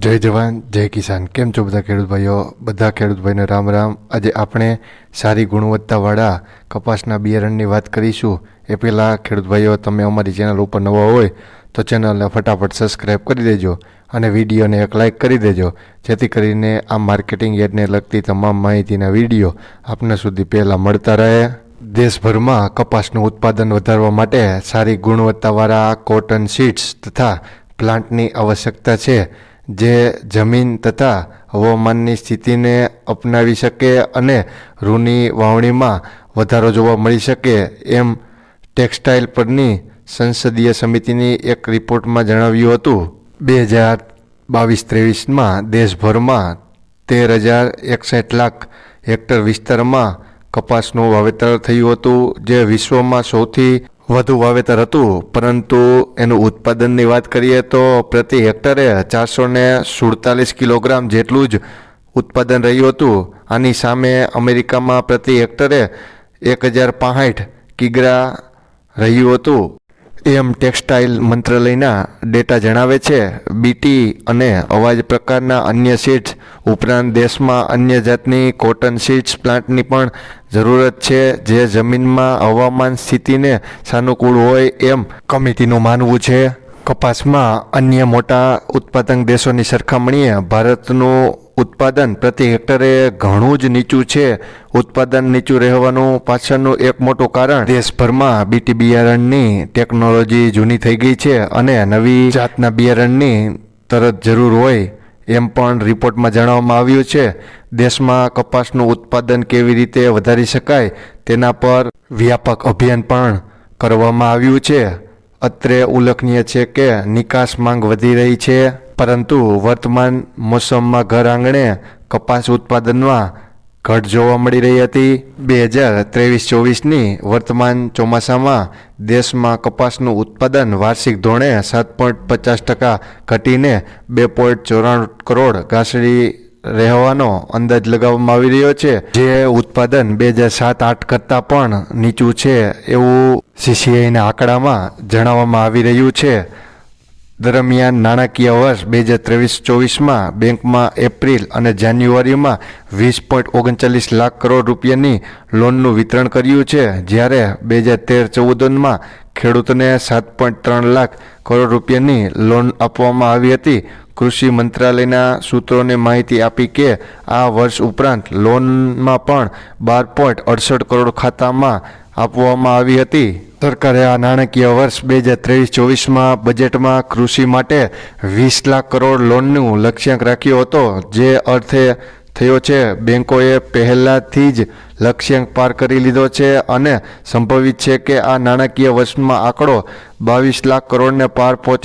જય જવાન, જય કિસાન. કેમ છો બધા ખેડૂત ભાઈઓ? બધા ખેડૂત ભાઈઓને રામ રામ. આજે આપણે સારી ગુણવત્તાવાળા કપાસના બિયારણની વાત કરીશું. એ પહેલાં ખેડૂત ભાઈઓ, તમે અમારી ચેનલ ઉપર નવા હોય તો ચેનલને ફટાફટ સબસ્ક્રાઈબ કરી દેજો અને વિડીયોને એક લાઇક કરી દેજો. જેથી કરીને આ માર્કેટિંગ યાર્ડને લગતી તમામ માહિતીના વીડિયો આપને સુધી પહેલાં મળતા રહે. દેશભરમાં કપાસનું ઉત્પાદન વધારવા માટે સારી ગુણવત્તાવાળા કોટન સીડ્સ તથા પ્લાન્ટની આવશ્યકતા છે. જે જમીન તથા હવામાનની સ્થિતિને અપનાવી શકે અને રૂની વાવણીમાં વધારો જોવા મળી શકે એમ ટેક્સટાઇલ પરની સંસદીય સમિતિની એક રિપોર્ટમાં જણાવ્યું હતું. બે હજાર બાવીસ ત્રેવીસમાં દેશભરમાં તેર હજાર એકસઠ લાખ હેક્ટર વિસ્તારમાં કપાસનું વાવેતર થયું હતું, જે વિશ્વમાં સૌથી વધુ વાવેતર હતું, પરંતુ એનું ઉત્પાદનની વાત કરીએ તો પ્રતિ હેક્ટરે ચારસો ને સુડતાલીસ કિલોગ્રામ જેટલું જ ઉત્પાદન રહ્યું હતું. આની સામે અમેરિકામાં પ્રતિ હેક્ટરે એક હજાર પાંસઠ કિગ્રા રહ્યું હતું. એમ ટેક્સટાઇલ મંત્રાલયના ડેટા જણાવે છે, બીટી અને અવાજ પ્રકારના અન્ય સીડ્સ ઉપરાંત દેશમાં અન્ય જાતની કોટન સીડ્સ પ્લાન્ટની પણ જરૂરત છે, જે જમીનમાં હવામાન સ્થિતિને સાનુકૂળ હોય એમ કમિટીનું માનવું છે. કપાસમાં અન્ય મોટા ઉત્પાદક દેશોની સરખામણીએ ભારતનું ઉત્પાદન પ્રતિ હેક્ટરે ઘણું જ નીચું છે. ઉત્પાદન નીચું રહેવાનું પાછળનું એક મોટું કારણ દેશભરમાં બીટી બિયારણની ટેકનોલોજી જૂની થઈ ગઈ છે અને નવી જાતના બિયારણની તરત જરૂર હોય એમ પણ રિપોર્ટમાં જણાવવામાં આવ્યું છે. દેશમાં કપાસનું ઉત્પાદન કેવી રીતે વધારી શકાય તેના પર વ્યાપક અભિયાન પણ કરવામાં આવ્યું છે. અત્રે ઉલ્લેખનીય છે કે નિકાસ માંગ વધી રહી છે. પરંતુ વર્તમાન મોસમમાં ઘર આંગણે કપાસ ઉત્પાદનમાં ઘટ જોવા મળી રહી હતી. બે હજાર ત્રેવીસ ચોવીસની વર્તમાન ચોમાસામાં દેશમાં કપાસનું ઉત્પાદન વાર્ષિક ધોરણે સાત પોઈન્ટ પચાસ ટકા ઘટીને બે પોઈન્ટ ચોરાણું કરોડ ઘાસડી રહેવાનો અંદાજ લગાવવામાં આવી રહ્યો છે. જે ઉત્પાદન બે હજાર સાત આઠ કરતાં પણ નીચું છે એવું સીસીઆઈના આંકડામાં જણાવવામાં આવી રહ્યું છે. દરમિયાન નાણાકીય વર્ષ બે હજાર ત્રેવીસ ચોવીસમાં બેંકમાં એપ્રિલ અને જાન્યુઆરીમાં વીસ પોઈન્ટ ઓગણચાલીસ લાખ કરોડ રૂપિયાની લોનનું વિતરણ કર્યું છે. જ્યારે બે હજાર તેર ચૌદમાં ખેડૂતને સાત પોઈન્ટ ત્રણ લાખ કરોડ રૂપિયાની લોન આપવામાં આવી હતી. કૃષિ મંત્રાલયના સૂત્રોને માહિતી આપી કે આ વર્ષ ઉપરાંત લોનમાં પણ બાર પોઈન્ટ અડસઠ કરોડ ખાતામાં આપવામાં આવી હતી. સરકારે આ નાણાકીય વર્ષ બે હજાર ત્રેવીસ ચોવીસમાં બજેટમાં કૃષિ માટે વીસ લાખ કરોડ લોનનું લક્ષ્યાંક રાખ્યો હતો. જે અર્થે થયો છે, બેંકોએ પહેલાથી જ લક્ષ્યાંક પાર કરી લીધો છે અને સંભવિત છે કે આ નાણાકીય વર્ષમાં આંકડો બાવીસ લાખ કરોડને પાર પહોંચી